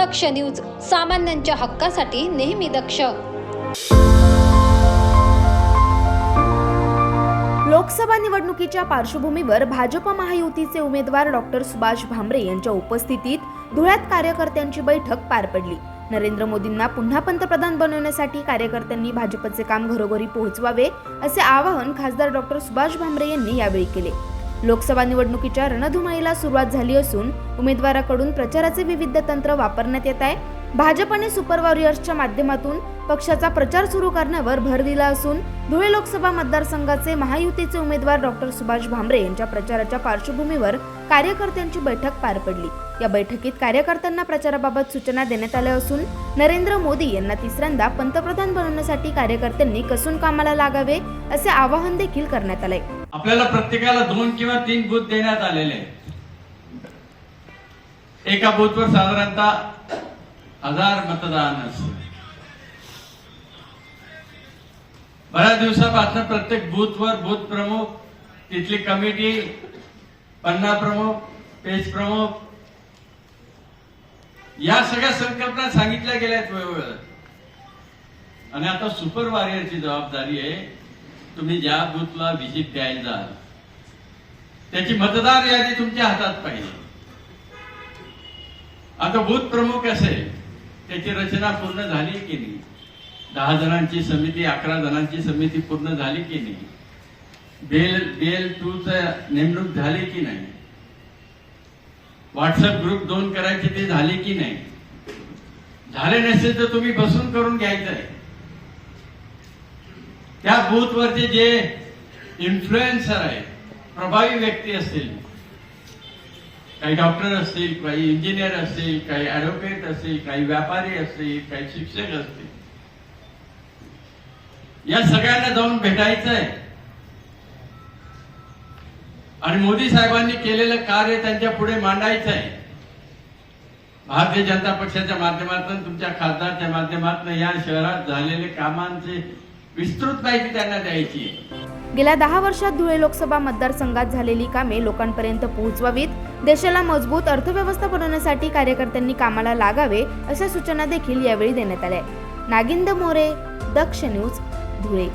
दक्ष news सामान्यांच्या हक्कासाठी नेहमी दक्ष. लोकसभा निवडणुकीच्या पार्श्वभूमीवर भाजप महायुतीचे उमेदवार डॉक्टर सुभाष भामरे यांच्या उपस्थितीत धुळ्यात कार्यकर्त्यांची बैठक पार पडली. नरेंद्र मोदींना पुन्हा पंतप्रधान बनवण्यासाठी कार्यकर्त्यांनी भाजपचे काम घरोघरी पोहोचवावे असे आवाहन खासदार डॉक्टर सुभाष भामरे यांनी यावेळी केले. लोकसभा निवडणुकीच्या रणधुमाईला सुरुवात झाली असून उमेदवाराकडून प्रचाराचे विविध तंत्र वापरण्यात येत आहे. भाजपने सुपर वॉरियर्सच्या माध्यमातून पक्षाचा प्रचार सुरू करण्यावर भर दिला असून धुळे लोकसभा मतदारसंघाचे महायुतीचे उमेदवार डॉक्टर सुभाष भामरे यांच्या प्रचाराच्या पार्श्वभूमीवर कार्यकर्त्यांची बैठक पार पडली. या बैठकीत कार्यकर्त्यांना प्रचाराबाबत सूचना देण्यात आल्या असून नरेंद्र मोदी यांना तिसऱ्यांदा पंतप्रधान बनवण्यासाठी कार्यकर्त्यांनी कसून कामाला लागावे असे आवाहन देखील करण्यात आले आपल्याला प्रत्येकाला दोन किंवा तीन बूथ देण्यात आलेले आहेत. एका बूथवर साधारणतः हजार मतदान असते. बऱ्याच दिवसापासून प्रत्येक बूथवर बूथ प्रमुख तिथली कमिटी पन्ना प्रमुख पेज प्रमुख. या सगळ्या संकल्पना सांगितल्या गेल्या आहेत वेळोवेळ. आणि आता सुपर वॉरियरची जबाबदारी आहे तुम्ही ज्या बूथला व्हिजिट द्यायला जाल त्याची मतदार यादी तुमच्या हातात पाहिजे. आता बूथ प्रमुख असेल त्याची रचना पूर्ण झाली की नाही? दहा जणांची समिती अकरा जणांची समिती पूर्ण झाली की नाही? बेल बेल टू नेमणूक झाली की नाही? व्हॉट्सअप ग्रुप दोन करायचे ते झाले की नाही? झाले नसेल तर तुम्ही बसून करून घ्यायचं आहे त्या बूथवरचे जे इन्फ्लुएन्सर आहेत प्रभावी व्यक्ती असतील काही डॉक्टर असतील काही इंजिनियर असतील काही ऍडव्होकेट असतील काही व्यापारी असतील काही शिक्षक असतील या सगळ्यांना जाऊन भेटायचं आहे. आणि मोदी साहेबांनी केलेलं कार्य त्यांच्या पुढे मांडायचं आहे. भारतीय जनता पक्षाच्या माध्यमातून तुमच्या खासदारच्या माध्यमातून या शहरात झालेले कामांचे विस्तृत माहिती त्यांना द्यायची. गेल्या दहा वर्षात धुळे लोकसभा मतदारसंघात झालेली कामे लोकांपर्यंत पोहोचवावीत. देशाला मजबूत अर्थव्यवस्था बनवण्यासाठी कार्यकर्त्यांनी कामाला लागावे अशा सूचना देखील यावेळी देण्यात आल्या. नागिंद मोरे दक्ष न्यूज धुळे.